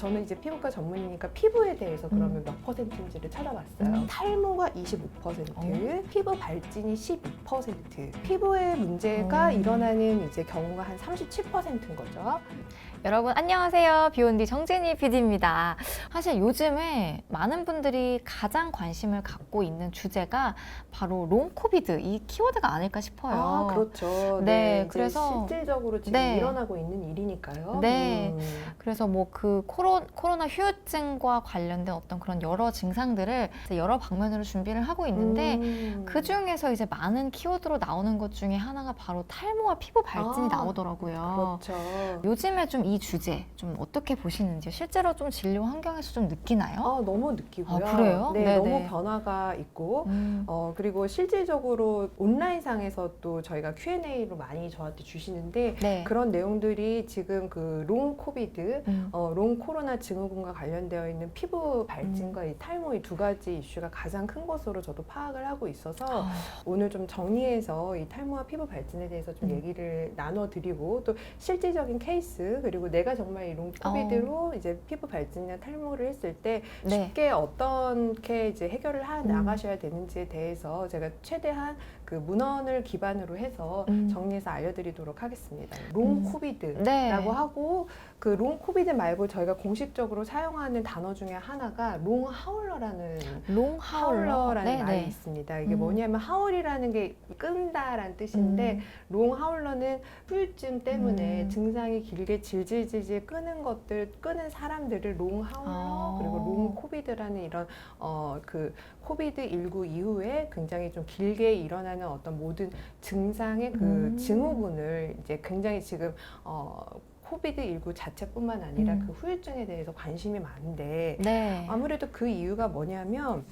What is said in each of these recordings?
저는 이제 피부과 전문이니까 피부에 대해서 그러면 몇 퍼센트인지를 찾아봤어요. 음. 탈모가 25%, 피부 발진이 12%, 피부에 문제가 어. 일어나는 이제 경우가 한 37%인 거죠. 여러분 안녕하세요. 비욘디 정진희 PD입니다. 사실 요즘에 많은 분들이 가장 관심을 갖고 있는 주제가 바로 롱 코비드 이 키워드가 아닐까 싶어요. 아, 그렇죠. 네, 이제 그래서- 실질적으로 지금 네. 일어나고 있는 일이니까요. 네. 음. 그래서 뭐 그 코로, 코로나 휴유증과 관련된 어떤 그런 여러 증상들을 여러 방면으로 준비를 하고 있는데 음. 그 중에서 이제 많은 키워드로 나오는 것 중에 하나가 바로 탈모와 피부 발진이 아, 나오더라고요. 그렇죠. 요즘에 좀이 주제 좀 어떻게 보시는지 실제로 좀 진료 환경에서 좀 느끼나요? 아, 너무 느끼고요. 아, 그래요? 네, 네네. 너무 변화가 있고 음. 어, 그리고 실질적으로 온라인상에서 또 저희가 Q&A로 많이 저한테 주시는데 네. 그런 내용들이 지금 그 롱 코비드, 음. 어, 롱 코로나 증후군과 관련되어 있는 피부 발진과 이 탈모 이 두 가지 이슈가 가장 큰 것으로 저도 파악을 하고 있어서 아, 오늘 좀 정리해서 이 탈모와 피부 발진에 대해서 좀 음. 얘기를 나눠드리고 또 실질적인 케이스 그리고 내가 정말 이 롱 코비드로 이제 피부 발진이나 탈모를 했을 때 네. 쉽게 어떻게 이제 해결을 하 음. 나가셔야 되는지에 대해서 제가 최대한 그 문헌을 기반으로 해서 음. 정리해서 알려드리도록 하겠습니다. 롱 음. 코비드라고 네. 하고 그 롱 코비드 말고 저희가 공식적으로 사용하는 단어 중에 하나가 롱 하울러라는 롱 하울러 라는 하울러. 말이 네네. 있습니다. 이게 음. 뭐냐면 하울이라는 게 끈다라는 뜻인데 음. 롱 하울러는 후유증 때문에 음. 증상이 길게 질질질질 끄는 것들 끄는 사람들을 롱 하울러 아. 그리고 롱 코비드라는 이런 어 그 코비드 19 이후에 굉장히 좀 길게 일어 나는 어떤 모든 증상의 그 음. 증후군을 이제 굉장히 지금 어 코비드 19 자체뿐만 아니라 음. 그 후유증에 대해서 관심이 많은데 네. 아무래도 그 이유가 뭐냐면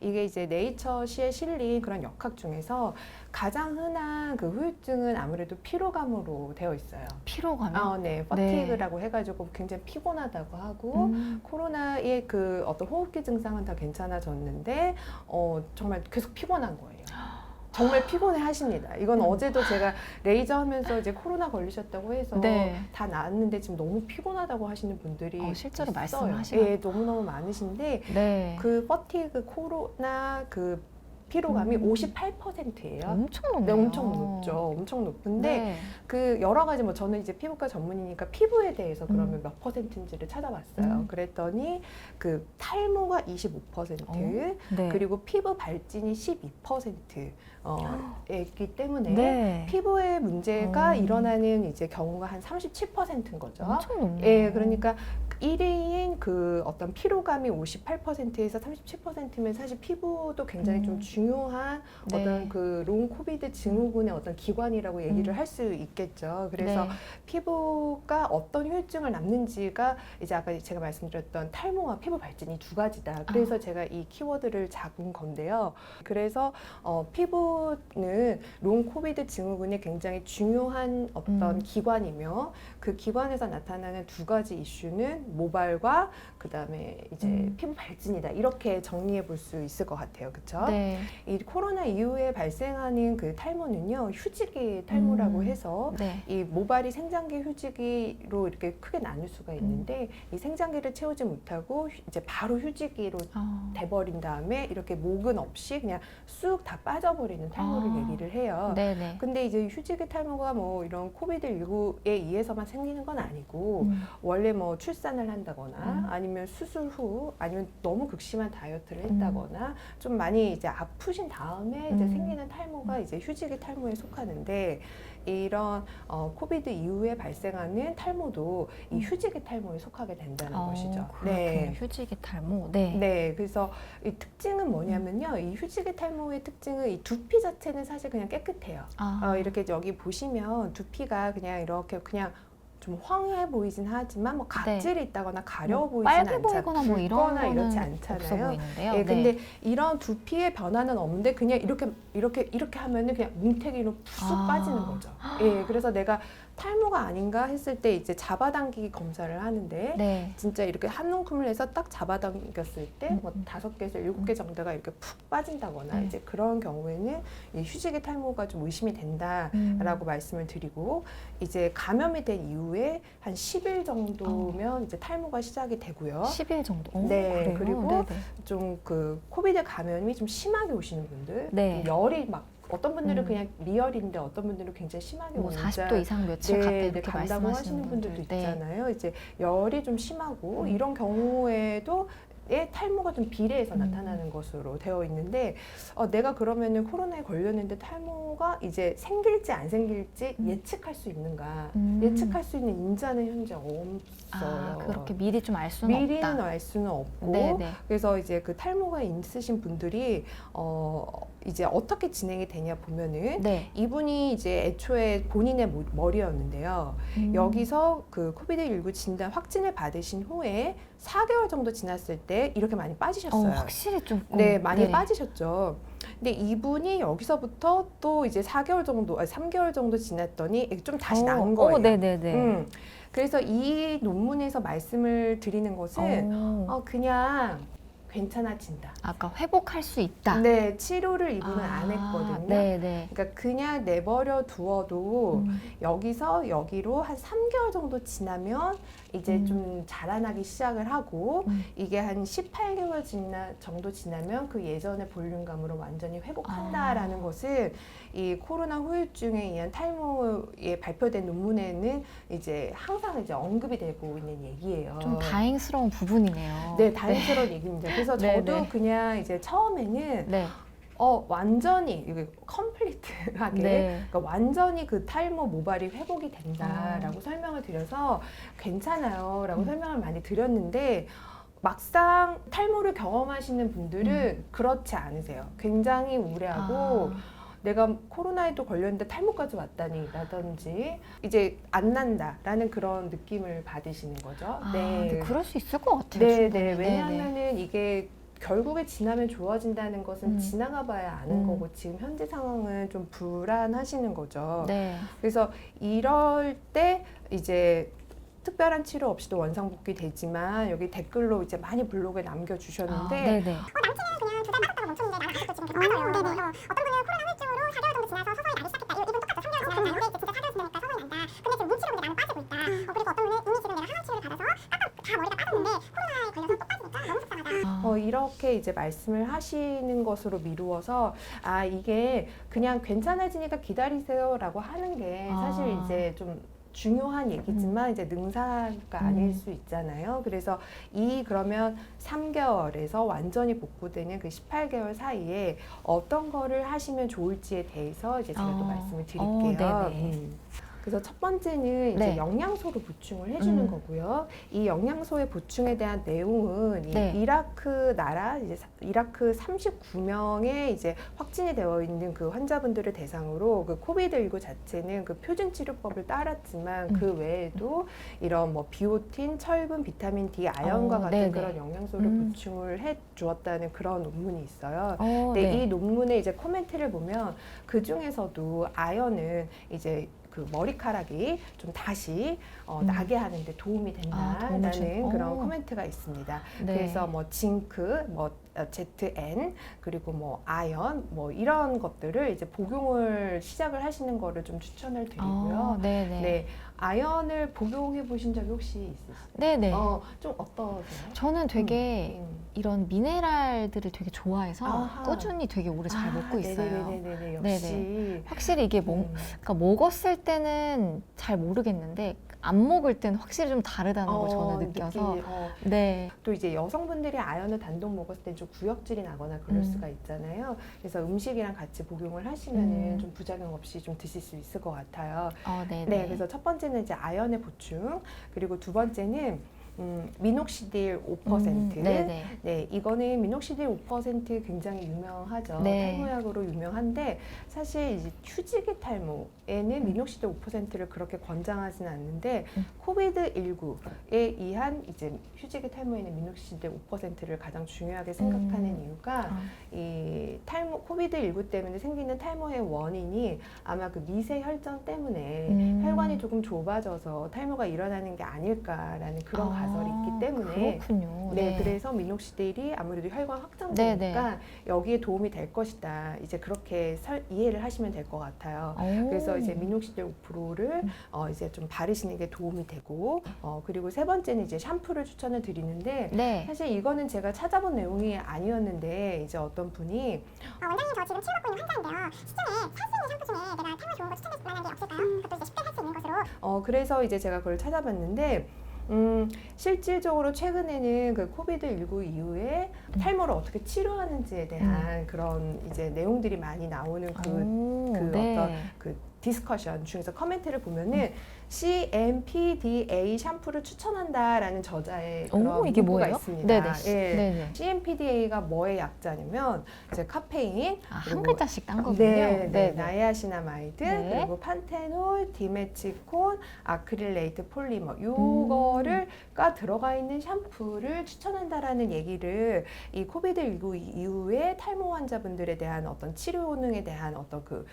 이게 이제 네이처시에 실린 그런 역학 중에서 가장 흔한 그 후유증은 아무래도 피로감으로 되어 있어요. 피로감이. 아, 네, 퍼티그라고 해가지고 굉장히 피곤하다고 하고 음. 코로나의 그 어떤 호흡기 증상은 다 괜찮아졌는데 어 정말 계속 피곤한 거예요. 정말 피곤해 하십니다. 이건 음. 어제도 제가 레이저 하면서 이제 코로나 걸리셨다고 해서 네. 다 나았는데 지금 너무 피곤하다고 하시는 분들이 어, 실제로 있어요. 하시나요? 예, 너무너무 많으신데 네. 그 퍼티그 코로나 그 피로감이 음. 58%예요. 엄청 높네요. 네, 엄청 높죠. 엄청 높은데 네. 그 여러 가지 뭐 저는 이제 피부과 전문이니까 피부에 대해서 그러면 음. 몇 퍼센트인지를 찾아봤어요. 음. 그랬더니 그 탈모가 25% 어, 네. 그리고 피부 발진이 12% 어, 있기 때문에 네. 피부에 문제가 어. 일어나는 이제 경우가 한 37%인 거죠. 엄청 높네요. 예, 그러니까 1위인 그 어떤 피로감이 58%에서 37%면 사실 피부도 굉장히 음. 좀 중요 한 네. 어떤 그 롱 코비드 증후군의 어떤 기관이라고 얘기를 음. 할수 있겠죠. 그래서 네. 피부가 어떤 후유증을 남는지가 이제 아까 제가 말씀드렸던 탈모와 피부 발진이 두 가지다. 그래서 아. 제가 이 키워드를 잡은 건데요. 그래서 어, 피부는 롱 코비드 증후군이 굉장히 중요한 어떤 음. 기관이며 그 기관에서 나타나는 두 가지 이슈는 모발과 그 다음에 이제 음. 피부 발진이다. 이렇게 정리해 볼 수 있을 것 같아요. 그렇죠? 네. 이 코로나 이후에 발생하는 그 탈모는요 휴지기 탈모라고 음. 해서 네. 이 모발이 생장기 휴지기로 이렇게 크게 나눌 수가 음. 있는데 이 생장기를 채우지 못하고 휴- 이제 바로 휴지기로 아. 돼버린 다음에 이렇게 목은 없이 그냥 쑥 다 빠져버리는 탈모를 아. 얘기를 해요. 네네. 근데 이제 휴지기 탈모가 뭐 이런 코비드 19에 의해서만 생기는 건 아니고 음. 원래 뭐 출산을 한다거나 음. 아니면 수술 후 아니면 너무 극심한 다이어트를 음. 했다거나 좀 많이 이제 아프 신 다음에 이제 음. 생기는 탈모가 이제 휴지기 탈모에 속하는데 이런 어, 코비드 이후에 발생하는 탈모도 이 음. 휴지기 탈모에 속하게 된다는 어, 것이죠. 그렇군요. 휴지기 탈모. 네. 네, 그래서 이 특징은 뭐냐면요. 이 휴지기 탈모의 특징은 이 두피 자체는 사실 그냥 깨끗해요. 아. 어, 이렇게 여기 보시면 두피가 그냥 이렇게 그냥 좀 황해 보이진 하지만 뭐 각질이 있다거나 가려 뭐 보이진 빨개 않잖아요. 보이거나 뭐 이런 거는 이렇지 않잖아요. 보이는데요. 예, 네. 근데 이런 두피의 변화는 없는데 그냥 이렇게 이렇게 이렇게 하면은 그냥 뭉태기로 쑥 아. 빠지는 거죠. 예, 그래서 내가 탈모가 아닌가 했을 때 이제 잡아당기기 검사를 하는데 네. 진짜 이렇게 한 움큼을 해서 딱 잡아당겼을 때 음, 뭐 음. 다섯 개에서 일곱 개 정도가 이렇게 푹 빠진다거나 음. 이제 그런 경우에는 이 휴지기 탈모가 좀 의심이 된다. 음. 라고 말씀을 드리고 이제 감염이 된 이후에 한 10일 정도면 이제 탈모가 시작이 되고요. 10일 정도. 오, 네, 그래요? 그리고 네네. 좀 그 코비드 감염이 좀 심하게 오시는 분들, 네. 열이 막 어떤 분들은 음. 그냥 미열인데 어떤 분들은 굉장히 심하게 뭐 오는 40도 이상 며칠 갔다 네, 네, 이렇게 간다고 말씀하시는 하시는 분들도 분들. 네. 있잖아요. 이제 열이 좀 심하고 음. 이런 경우에도 의 탈모가 좀 비례해서 음. 나타나는 것으로 되어 있는데 어, 내가 그러면은 코로나에 걸렸는데 탈모가 이제 생길지 안 생길지 음. 예측할 수 있는가? 음. 예측할 수 있는 인자는 현재 없어요. 아, 그렇게 미리 좀 알 수는 미리는 없다. 알 수는 없고 네네. 그래서 이제 그 탈모가 있으신 분들이 어 이제 어떻게 진행이 되냐 보면은 네. 이분이 이제 애초에 본인의 모- 머리였는데요. 음. 여기서 그 코비드19 진단 확진을 받으신 후에 4개월 정도 지났을 때 이렇게 많이 어, 빠지셨어요. 확실히 좀. 네, 많이 네. 빠지셨죠. 근데 이분이 여기서부터 또 이제 4개월 정도, 아니 3개월 정도 지났더니 좀 다시 어, 거예요. 어, 네네네. 음. 그래서 이 논문에서 말씀을 드리는 것은 어. 어, 그냥 괜찮아진다. 아까 회복할 수 있다. 네, 치료를 이분은 아, 안 했거든요. 네 네. 그러니까 그냥 내버려 두어도 음. 여기서 여기로 한 3개월 정도 지나면 이제 음. 좀 자라나기 시작을 하고 음. 이게 한 18개월 지나, 정도 지나면 그 예전의 볼륨감으로 완전히 회복한다라는 아. 것은 이 코로나 후유증에 의한 탈모에 발표된 논문에는 이제 항상 이제 언급이 되고 있는 얘기예요. 좀 다행스러운 부분이네요. 네, 다행스러운 얘기입니다. 그래서 네, 저도 네. 그냥 이제 처음에는 네. 어 완전히 이게 컴플리트하게 네. 그러니까 완전히 그 탈모 모발이 회복이 아. 된다라고 설명을 드려서 괜찮아요라고 음. 설명을 많이 드렸는데 막상 탈모를 경험하시는 분들은 그렇지 않으세요. 굉장히 우려하고 음. 아. 내가 코로나에도 걸렸는데 탈모까지 왔다니 라든지 이제 안 난다라는 그런 느낌을 받으시는 거죠. 아, 네. 그럴 수 있을 것 같아요. 네, 충분히. 네. 네네. 왜냐하면은 이게 결국에 지나면 좋아진다는 것은 음. 지나가 봐야 아는 음. 거고 지금 현재 상황은 좀 불안하시는 거죠. 네. 그래서 이럴 때 이제 특별한 치료 없이도 원상 복귀 되지만 여기 댓글로 이제 많이 블로그에 남겨 주셨는데 아, 네네. 그냥 두달 맞았다고 멈췄는데 나는 아직도 지금 계속 맞아요. 네네. 어, 어떤 분은 똑같아. 3개월 지났는데 이제 진짜 4개월 지나니까 서서히 난다. 근데 지금 눈치로 근데 나는 빠지고 있다. 어, 그리고 어떤 분은 이미 지금 내가 항암 치료를 받아서 깜빡 다 머리가 빠졌는데 코로나에 걸려서 또 빠지니까 너무 속상하다. 아, 어, 이렇게 이제 말씀을 하시는 것으로 미루어서 아 이게 그냥 괜찮아지니까 기다리세요라고 하는 게 사실 아. 이제 좀 중요한 얘기지만 이제 능사가 아닐 음. 수 있잖아요. 그래서 이 그러면 3개월에서 완전히 복구되는 그 18개월 사이에 어떤 거를 하시면 좋을지에 대해서 이제 제가 또 어. 말씀을 어, 드릴게요. 음. 그래서 첫 번째는 이제 네. 영양소로 보충을 해주는 음. 거고요. 이 영양소의 보충에 대한 내용은 이 네. 이라크 나라 이제 사- 이라크 39명의 이제 확진이 되어 있는 그 환자분들을 대상으로 그 코비드 19 자체는 그 표준 치료법을 따랐지만 음. 그 외에도 이런 뭐 비오틴, 철분, 비타민 D, 아연과 어, 같은 네네. 그런 영양소를 음. 보충을 해 주었다는 그런 논문이 있어요. 어, 근데 네. 이 논문의 이제 코멘트를 보면 그 중에서도 아연은 이제 그 머리카락이 좀 다시 어, 음. 나게 하는데 도움이 아, 도움을 준- 된다는 그런 오. 코멘트가 있습니다. 네. 그래서 뭐 징크, 뭐 어, ZN 그리고 뭐 아연 뭐 이런 것들을 이제 복용을 시작을 하시는 거를 좀 추천을 드리고요. 아, 네네. 네, 아연을 복용해 보신 적이 혹시 있으세요? 네네. 어, 좀 어떠세요? 저는 되게 음. 이런 미네랄들을 되게 좋아해서 아하. 꾸준히 되게 오래 잘 아, 먹고 있어요. 네네네네 역시. 확실히 이게 뭐, 음. 그러니까 먹었을 때는 잘 모르겠는데 안 먹을 때는 확실히 좀 다르다는 걸 저는 느껴서 느끼- 어, 네. 또 이제 여성분들이 아연을 단독 먹었을 때 좀 구역질이 나거나 그럴 음. 수가 있잖아요. 그래서 음식이랑 같이 복용을 하시면은 음. 좀 부작용 없이 좀 드실 수 있을 것 같아요. 어. 네, 그래서 첫 번째는 이제 아연의 보충, 그리고 두 번째는 음, 미녹시딜 5%. 음, 네네. 네, 이거는 미녹시딜 5% 굉장히 유명하죠. 네. 탈모약으로 유명한데 사실 이제 휴지기 탈모에는 미녹시딜 5%를 그렇게 권장하지는 않는데 음. 코비드 19에 의한 이제 휴지기 탈모에는 미녹시딜 5%를 가장 중요하게 생각하는 음. 이유가 아, 이 탈모 코비드 19 때문에 생기는 탈모의 원인이 아마 그 미세 혈전 때문에 음. 혈관이 조금 좁아져서 탈모가 일어나는 게 아닐까라는 그런 아, 가설이 있기 때문에 그렇군요. 네, 그래서 미녹시딜이 아무래도 혈관 확장되니까 여기에 도움이 될 것이다. 이제 그렇게 설- 이해를 하시면 될 것 같아요. 오. 그래서 이제 미녹시딜 5%를 음. 어 이제 좀 바르시는 게 도움이 되고 어 그리고 세 번째는 이제 샴푸를 추천을 드리는데 네. 사실 이거는 제가 찾아본 내용이 아니었는데 이제 어떤 분이 어, 원장님 저 지금 치료받고 있는 환자인데요. 시중에 살수 있는 샴푸 중에 내가 탈모 좋은 거 추천할 만한 게 없을까요? 그것도 이제 쉽게 살 수 있는 것으로 어 그래서 이제 제가 그걸 찾아봤는데 음 실질적으로 최근에는 그 코비드 19 이후에 음. 탈모를 어떻게 치료하는지에 대한 그런 이제 내용들이 많이 나오는 그 오, 그 네. 어떤 그 디스커션 중에서 커멘트를 보면은 CMPDA 샴푸를 추천한다라는 저자의 그런 오, 이게 문구가 뭐예요? 있습니다. 네네. 예. 네네. CMPDA가 뭐의 약자냐면 이제 카페인 아, 한 그리고 글자씩 딴 거군요. 네, 네, 네. 나이아시나마이드 네. 그리고 판테놀, 디메치콘, 아크릴레이트 폴리머 요거를가 들어가 있는 샴푸를 추천한다라는 얘기를 이 코비드 19 이후에 탈모 환자분들에 대한 어떤 치료 효능에 대한 어떤 그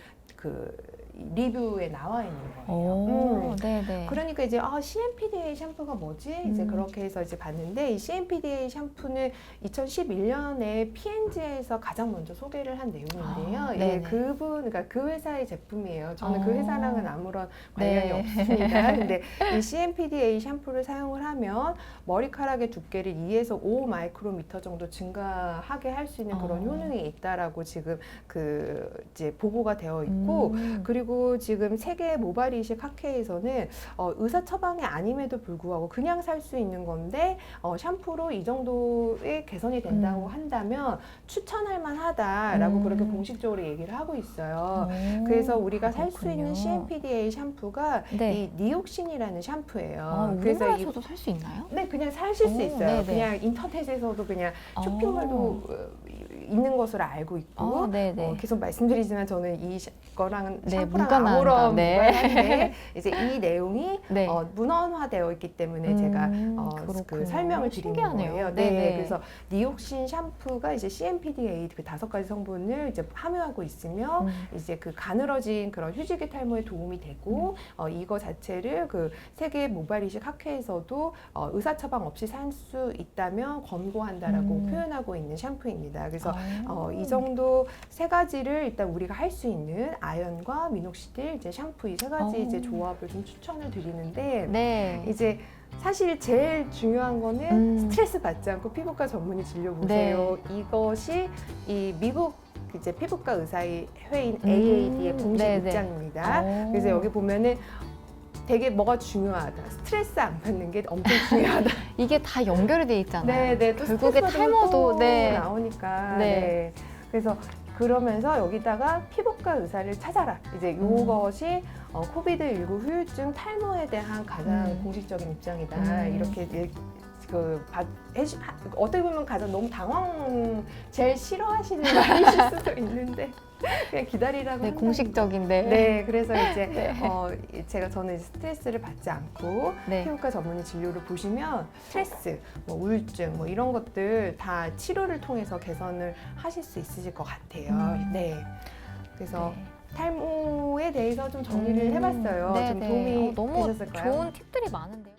그 리뷰에 나와 있는 거예요. 오, 음. 네네. 그러니까 이제 아 CMPDA 샴푸가 뭐지? 이제 음. 그렇게 해서 이제 봤는데 이 CMPDA 샴푸는 2011년에 P&G에서 가장 먼저 소개를 한 내용인데요. 아, 예. 그분 그러니까 그 회사의 제품이에요. 저는 그 어. 회사랑은 아무런 관련이 네. 없습니다. 근데 이 CMPDA 샴푸를 사용을 하면 머리카락의 두께를 2에서 5 마이크로미터 정도 증가하게 할 수 있는 그런 어. 효능이 있다라고 지금 그 이제 보고가 되어 있고 음. 그리고 지금 세계 모발 이식 학회에서는 어, 의사 처방이 아님에도 불구하고 그냥 살 수 있는 건데 어, 샴푸로 이 정도의 개선이 된다고 음. 한다면 추천할 만하다라고 음. 그렇게 공식적으로 얘기를 하고 있어요. 오, 그래서 우리가 살 수. 있는 CMPDA 샴푸가 네. 이 니옥신이라는 샴푸예요. 아, 그래서 이 우리나라에서도 살 수 있나요? 네, 그냥 사실 수 오, 있어요. 네네. 그냥 인터넷에서도 그냥 쇼핑몰도 어, 있는 것으로 알고 있고 어, 네네. 어, 계속 말씀드리지만 저는 이 네, 샴푸랑 무관하다. 아무런 네. 무관한데 이제 이 내용이 네. 어, 문헌화되어 있기 때문에 제가 음, 어, 그. 설명을 드리는 신기하네요. 거예요. 네 네. 그래서 니옥신 샴푸가 이제 CMPDA 그 다섯 가지 성분을 이제 함유하고 있으며 음. 이제 그 가늘어진 그런 휴지기 탈모에 도움이 되고 어, 이거 자체를 그 세계 모발 이식 학회에서도 어, 의사 처방 없이 살 수 있다면 권고한다라고 음. 표현하고 있는 샴푸입니다. 그래서 아. 어, 이 정도 세 가지를 일단 우리가 할 수 있는 아연과 미녹시딜 이제 샴푸 이 세 가지 어. 이제 조합을 좀 추천을 드리는데 네. 이제 사실 제일 중요한 거는 음. 네. 스트레스 받지 않고 피부과 전문의 진료 보세요. 이것이 이 미국 이제 피부과 의사의 회인 음. AAD의 공식 네네. 입장입니다. 오. 그래서 여기 보면은 되게 뭐가 중요하다. 스트레스 안 받는 게 엄청 중요하다. 이게 다 연결이 돼 있잖아요. 네, 네. 또 결국에 스트레스 받으면 탈모도 또 네. 나오니까. 네. 네. 그래서 그러면서 여기다가 피부과 의사를 찾아라. 이제 음. 요것이 어, 코비드 19 후유증 탈모에 대한 가장 음. 공식적인 입장이다. 음. 이렇게 이제 그 받, 해시, 하- 어떻게 보면 가장 너무 당황, 제일 싫어하시는 말이실 수도 있는데 그냥 기다리라고. 네, 공식적인데. 네, 그래서 이제 네. 어, 제가 저는 이제 스트레스를 받지 않고 네. 피부과 전문의 진료를 보시면 스트레스, 뭐 우울증, 뭐 이런 것들 다 치료를 통해서 개선을 하실 수 있으실 것 같아요. 음. 네. 그래서 네. 탈모에 대해서 좀 정리를 음, 해봤어요. 네, 좀 네. 도움이 어, 너무 되셨을까요? 좋은 팁들이 많은데요.